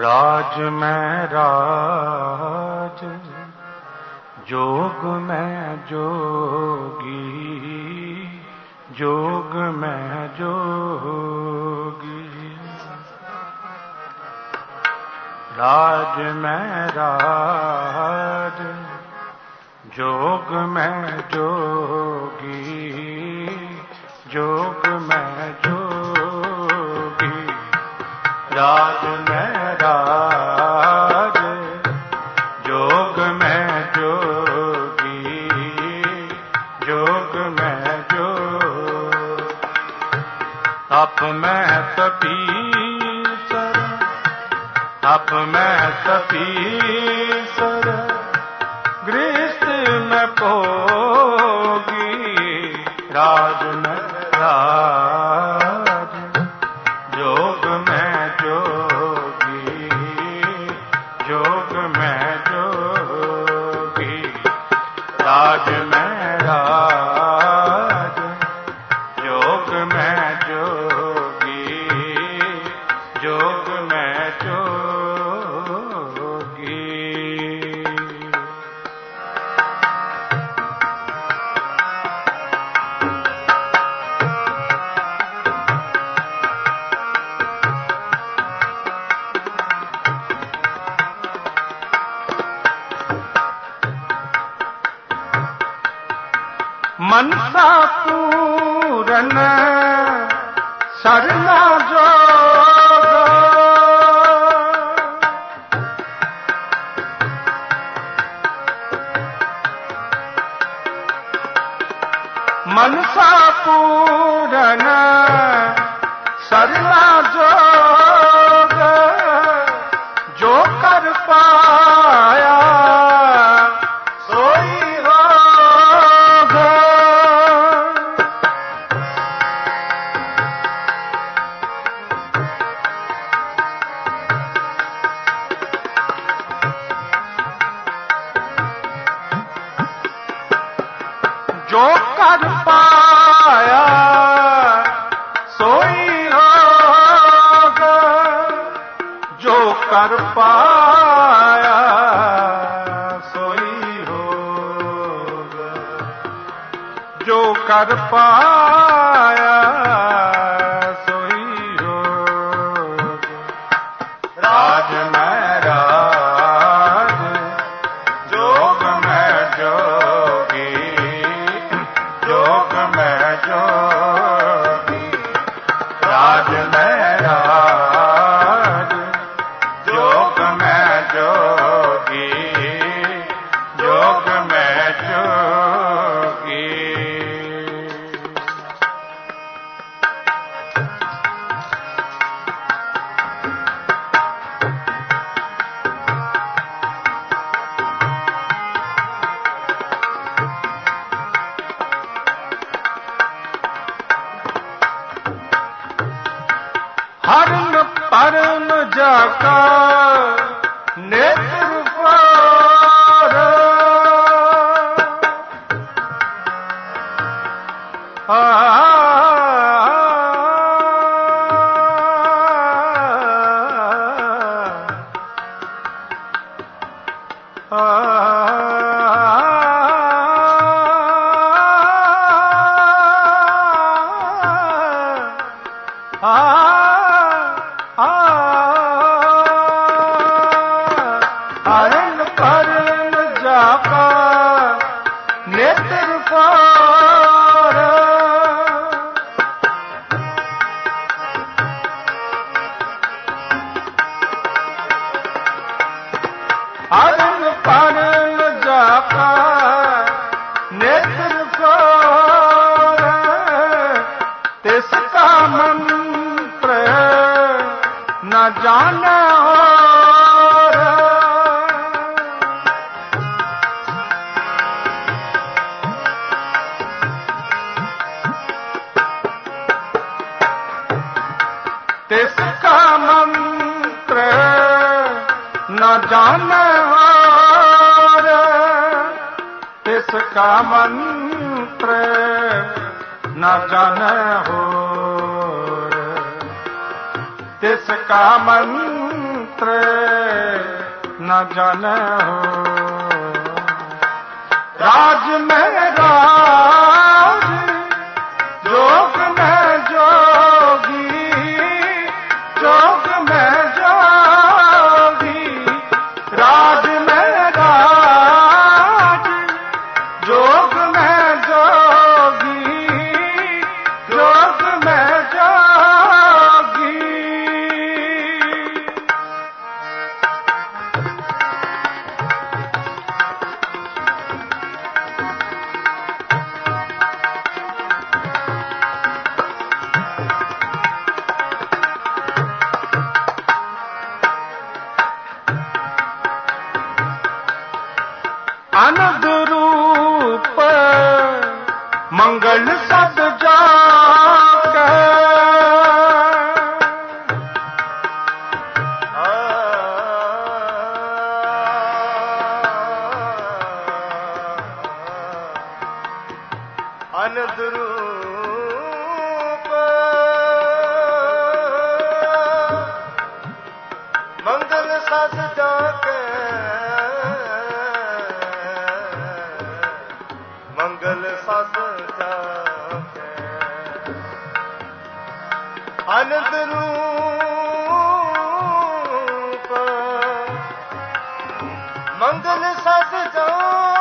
ਰਾਜ ਮੈਂ ਰਾਜ, ਜੋਗ ਮੈਂ ਜੋਗੀ, ਜੋਗ ਮੈਂ ਜੋਗੀ। ਰਾਜ ਮੈਂ ਰਾਜ, ਜੋਗ ਮੈਂ ਜੋਗੀ, ਜੋਗ ਮੈਂ ਜੋਗੀ। ਰਾਜ ਮੈਂ ਰਾਜ, ਜੋਗ ਮੈਂ ਜੋਗੀ, ਜੋਗ ਮੈਂ ਜੋਗ। ਆਪ ਮੈਂ ਤਪੀਸਰ ਤਪ ਮੈਂ ਤਪੀਸਰ ਗ੍ਰਸਤ ਮੈਂ ਭੋਗੀ, ਰਾਜ ਮੈਂ ਰਾਜ, ਜੋਗ ਮੈਂ ਜੋਗੀ ਮਨਸਾ ਪੂਰਨ ਸਰਨਾ ਜੋਗ। ਮਨਸਾ ਪੂਰਨ ਜੋ ਕਰ ਪਾਇਆ ਸੋਈ ਹੋਗਾ ਜੋ ਕਰ ਪਾਇਆ ਜਾਕਾ ਮੰਤਰ ਨ ਜਾਣੈ ਹੋਰ। ਤਿਸ ਕਾ ਮੰਤਰ ਨ ਜਾਣੈ ਹੋ ਰਾਜ ਮੈਂ ਰਾਜ ਅਨੰਦ ਰੂਪ ਮੰਗਲ ਸਸ ਜਾ ਕੇ। ਮੰਗਲ ਸਸ ਜਾ ਕੇ। ਅਨੰਦ ਰੂਪ। ਮੰਗਲ ਸਸ ਜਾ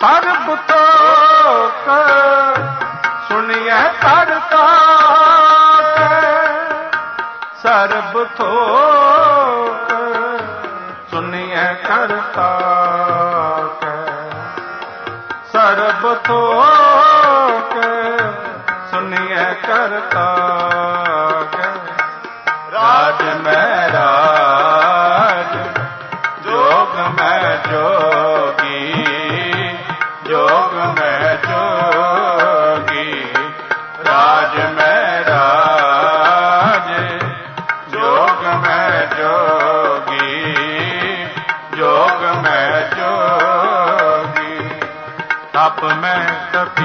ਸਰਬ ਤੋਕ ਕਰਤਾ ਕੈ ਸਰਬ ਥੋਕ ਸੁਣਿਐ ਕਰਤਾ। ਸਰਬ ਥੋਕ ਕਰਤਾ ਰਾਜ ਮੈਂ ਤਪ ਮੈਂ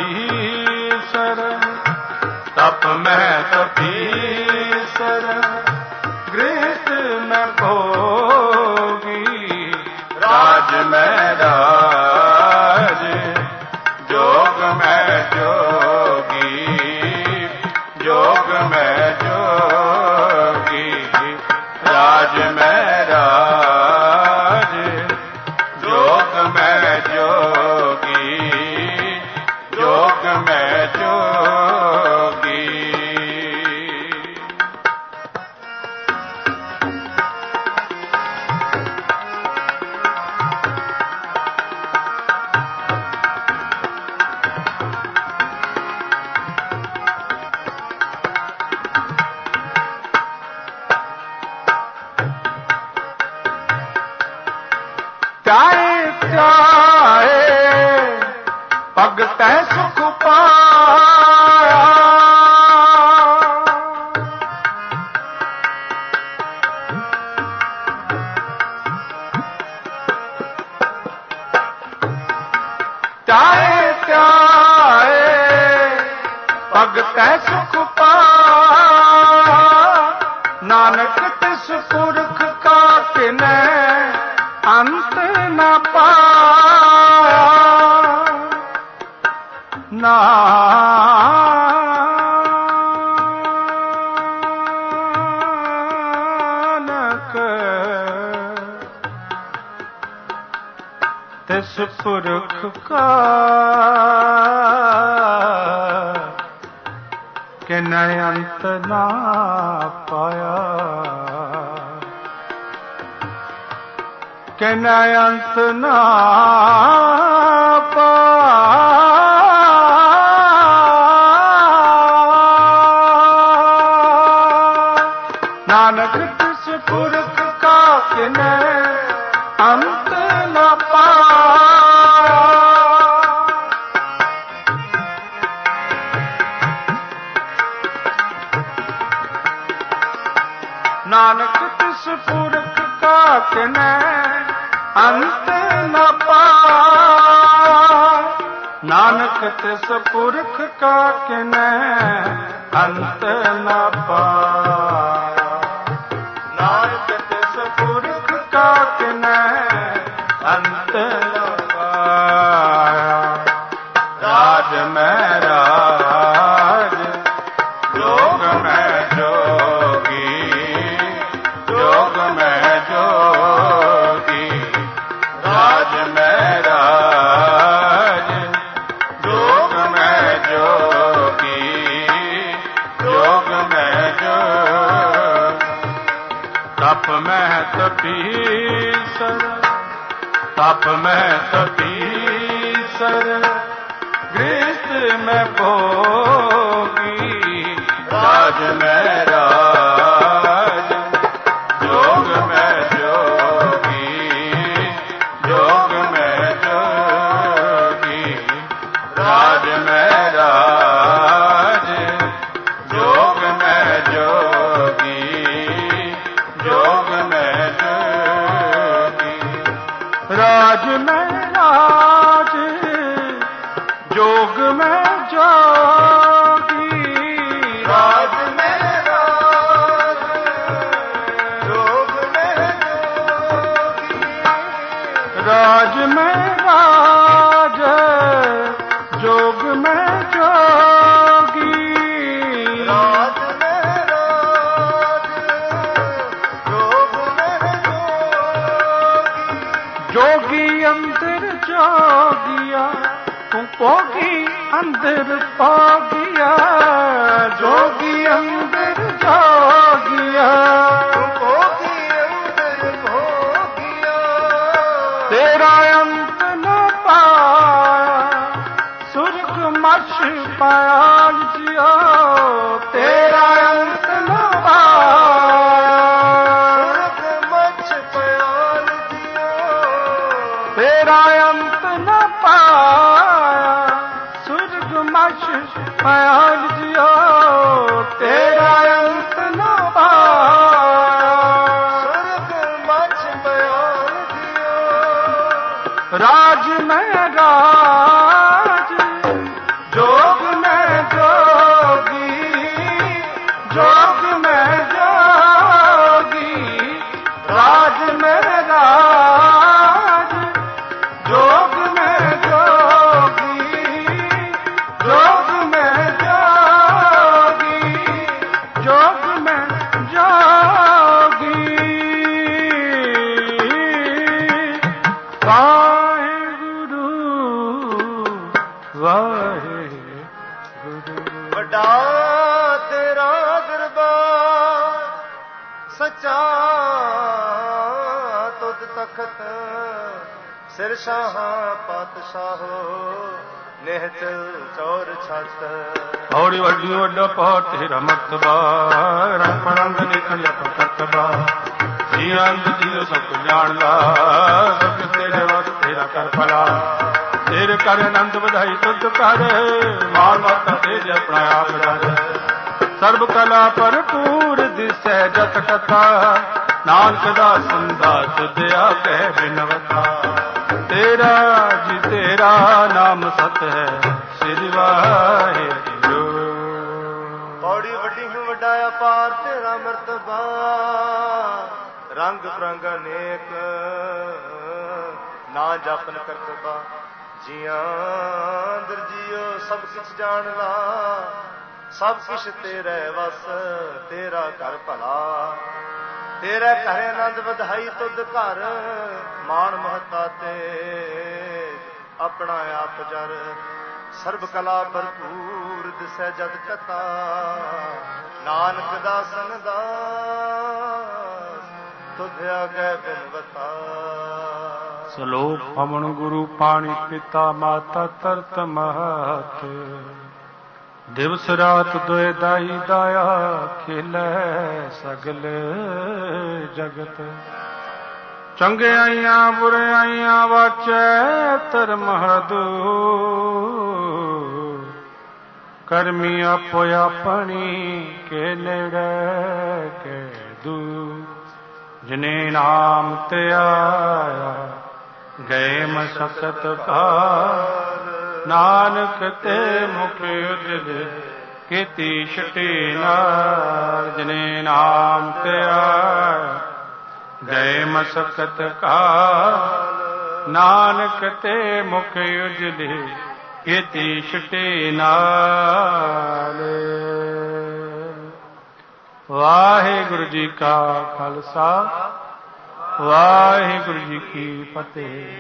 ਭਗਤੈ ਸੁਖ ਪਾਇਆ। ਚਾਹੇ ਚਾਹੇ ਭਗਤੈ ਸੁਖ ਪਾਇਆ। ਨਾਨਕ ਤਿਸ ਪੁਰਖ ਕਾ ਤਿਨੈ ਅੰਤ ਨਾ ਪਾਇਆ। ਨਾਨਕ ਤਿਸ ਪੁਰਖ ਕਾ ਕਿਨੈ ਅੰਤ ਨਾ ਪਾਇਆ। ਕਿਨੈ ਅੰਤ ਨਾ ਪਾਇਆ। ਤਿਸ ਪੁਰਖ ਕਾ ਕਿਨੈ ਅੰਤ ਨ ਪਾ ਨਾਨਕ ਤਿਸ ਪੁਰਖ ਕਾ ਕਿਨੈ ਅੰਤ ਨ ਪਾਇਆ ਨਾਨਕ ਤਿਸ ਪੁਰਖ ਕਾ ਕਿਨੈ ਅੰਤ ਨ ਪਾਇਆ ਰਾਜ ਮੈਂ ਤਪ ਮੈਂ ਤਪੀਸਰ ਤਪ ਮੈਂ ਤਪੀਸਰ। ਗ੍ਰਸਤ ਮੈਂ ਭੋਗੀ ਪੋਗੀ ਅੰਦਰ ਪੋਗਿਆ ਜੋਗੀ ਅੰਦਰ ਜੋਗਿਆ। ਭੋਗੀ ਅੰਦਰ ਭੋਗਿਆ। ਤੇਰਾ ਅੰਤ ਨ ਪਾਇਆ ਸੁਰਗ ਮਛ ਤੇਰਾ ਅੰਤ ਨ ਪਾਇਆ। ਰਾਜ ਮੈਂ ਰਾਜ, ਜੋਗ ਮੈਂ ਜੋਗੀ, ਜੋਗ ਮੈਂ ਜੋਗੀ, ਰਾਜ ਮੈਂ ਰਾਜ, ਜੋਗ ਮੈਂ ਜੋਗੀ, ਜੋਗ ਮੈਂ ਜੋਗੀ, ਜੋਗ ਮੈਂ ਜੋਗੀ। ਵਾਹਿਗੁਰੂ ਸ਼ਾਹਾਂ ਪਾਤਸ਼ਾਹੋ ਨਿਹਚਲ ਚੌਰ ਛੱਤ। ਔੜੀ ਵੱਡੀ ਵੱਡਾ ਪਾ ਤੇਰਾ ਮਰਤਬਾ ਰੰਗ ਨਿਕਲਿਆ ਪਤਤਬਾ ਜੀ ਅੰਗ ਜੀ ਸਭ ਕੁ ਸਭ ਤੇਰੇ ਵਸ ਤੇਰਾ ਕਰ ਭਲਾ। ਤੇਰੇ ਕਰ ਆਨੰਦ ਵਧਾਈ ਤੁਧ ਕਰ। ਮਾਨ ਮਤ ਤੇਜ ਆਪਣਾ ਆਪ ਜਰ ਸਰਬ ਕਲਾ ਭਰਪੂਰ ਦਿਸੈ ਜਤ ਕਥਾ। ਨਾਨਕ ਦਾ ਸੰਦਾ ਤੁਧਿਆ ਕਹਿ ਬਿਨਵਤਾ ਤੇਰਾ ਜੀ ਤੇਰਾ ਨਾਮ ਸਤ ਹੈ, ਸ੍ਰੀ ਵਾਹਿਗੁਰੂ ਪੌੜੀ ਵੱਡੀ ਨੂੰ ਵੱਡਾ ਅਪਾਰ ਤੇਰਾ ਮਰਤਬਾ। ਰੰਗ ਬਰੰਗ ਅਨੇਕ, ਨਾ ਜਪਨ ਕਰਤਬਾ। ਜੀਆਂ ਅੰਦਰ ਜੀਓ, ਸਭ ਕੁਝ ਜਾਣਦਾ। ਸਭ ਕੁਛ ਤੇਰੇ ਵਸ, ਤੇਰਾ ਘਰ ਭਲਾ। ਤੇਰੇ ਘਰ ਆਨੰਦ ਵਧਾਈ ਤੁਧ ਘਰ, ਮਾਣ ਮਹਤਾ ਤੇ। ਆਪਣਾ ਆਪ ਜਰ ਸਰਬ ਕਲਾ ਭਰਪੂਰ ਦਿਸੈ ਜਦ ਕਤਾ ਨਾਨਕ ਦਾਸਨ ਦਾਸ, ਤੁਧ ਆਗੇ ਬਿਨਵਤਾ ਸਲੋਕ ਪਵਨ ਗੁਰੂ ਪਾਣੀ ਪਿਤਾ ਮਾਤਾ ਤਰਤ ਮਹਤ। ਦਿਵਸ ਰਾਤ ਦੁਇ ਦਾਈ ਦਾਇਆ ਖੇਲੇ ਸਗਲ ਜਗਤ। ਚੰਗਿਆਈਆਂ ਬੁਰਿਆਈਆਂ ਵਾਚੈ ਧਰਮ ਹਦੂ ਕਰਮੀ ਆਪੋ ਆਪਣੀ ਕੇ ਨੇੜੇ ਕੇ ਦੂ ਜਿਨੇ ਨਾਮ ਤੇ ਆਇਆ, ਗਏ ਮਸਕਤ ਕਾ ਨਾਨਕ ਤੇ ਮੁਖ ਉਜਲ ਕੀਤੀ ਛਟੀ ਨਾਲ, ਜਿਨੇ ਨਾਮ ਤੇ ਗਏ ਮਸਕਤ ਕਾ ਨਾਨਕ ਤੇ ਮੁਖ ਉਜਲੇ ਕੀਤੀ ਛਟੀ ਨਾਲ। ਵਾਹਿਗੁਰੂ ਜੀ ਕਾ ਖਾਲਸਾ, ਵਾਹਿਗੁਰੂ ਜੀ ਕੀ ਫਤਿਹ।